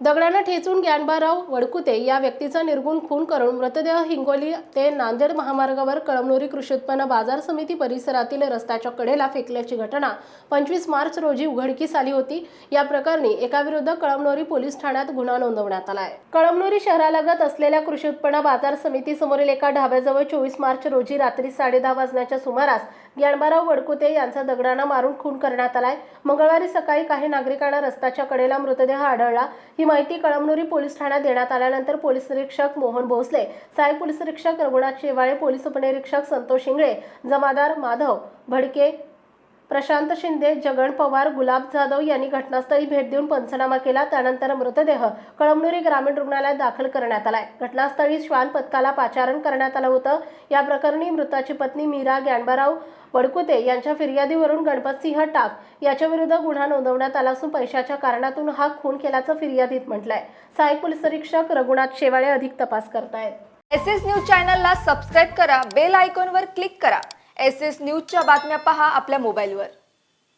दगडानं ठेचून ज्ञानबाराव वडकुते या व्यक्तीचा निर्गुण खून करून मृतदेह हिंगोली ते नांदेड महामार्गावर कळमनुरी कृषी उत्पन्न बाजार समिती परिसरातील रस्त्याच्या कडेला फेकल्याची घटना पंचवीस मार्च रोजी उघडकीस आली होती. या प्रकरणी एकाविरुद्ध कळमनुरी पोलीस ठाण्यात गुन्हा नोंदवण्यात आला आहे कळमनुरी शहरालगत असलेल्या कृषी उत्पन्न बाजार समिती समोरील एका ढाब्याजवळ चोवीस मार्च रोजी रात्री साडेदहा वाजण्याच्या सुमारास ज्ञानबाराव वडकुते यांचा दगडानं मारून खून करण्यात आलाय. मंगळवारी सकाळी काही नागरिकांना रस्त्याच्या कडेला मृतदेह आढळला. ही माहिती कळमनुरी पोलीस ठाण्यात देण्यात आल्यानंतर पोलीस निरीक्षक मोहन भोसले सहाय्यक पोलीस निरीक्षक रघुनाथ शेवाळे पोलीस उपनिरीक्षक संतोष शिंगळे जमादार माधव भडके प्रशांत शिंदे जगन पवार गुलाब जाधव यांनी घटनास्थळी भेट देऊन पंचनामा केला. त्यानंतर मृतदेह कळमनुरी ग्रामीण रुग्णालयात दाखल करण्यात आलाय. घटनास्थळी श्वान पथकाला पाचारण करण्यात आलं होतं. या प्रकरणी मृताची पत्नी मीरा ज्ञानबाराव वडकुते यांच्या फिर्यादीवरून गणपतसिंह टाक याच्याविरुद्ध गुन्हा नोंदवण्यात आला असून पैशाच्या कारणातून हा खून केल्याचं फिर्यादीत म्हटलंय. सहाय्यक पोलीस निरीक्षक रघुनाथ शेवाळे अधिक तपास करतायत. एस एस न्यूज चॅनलला सबस्क्राईब करा बेल आयकॉनवर क्लिक करा. एस एस न्यूजच्या बातम्या पहा आपल्या मोबाईलवर.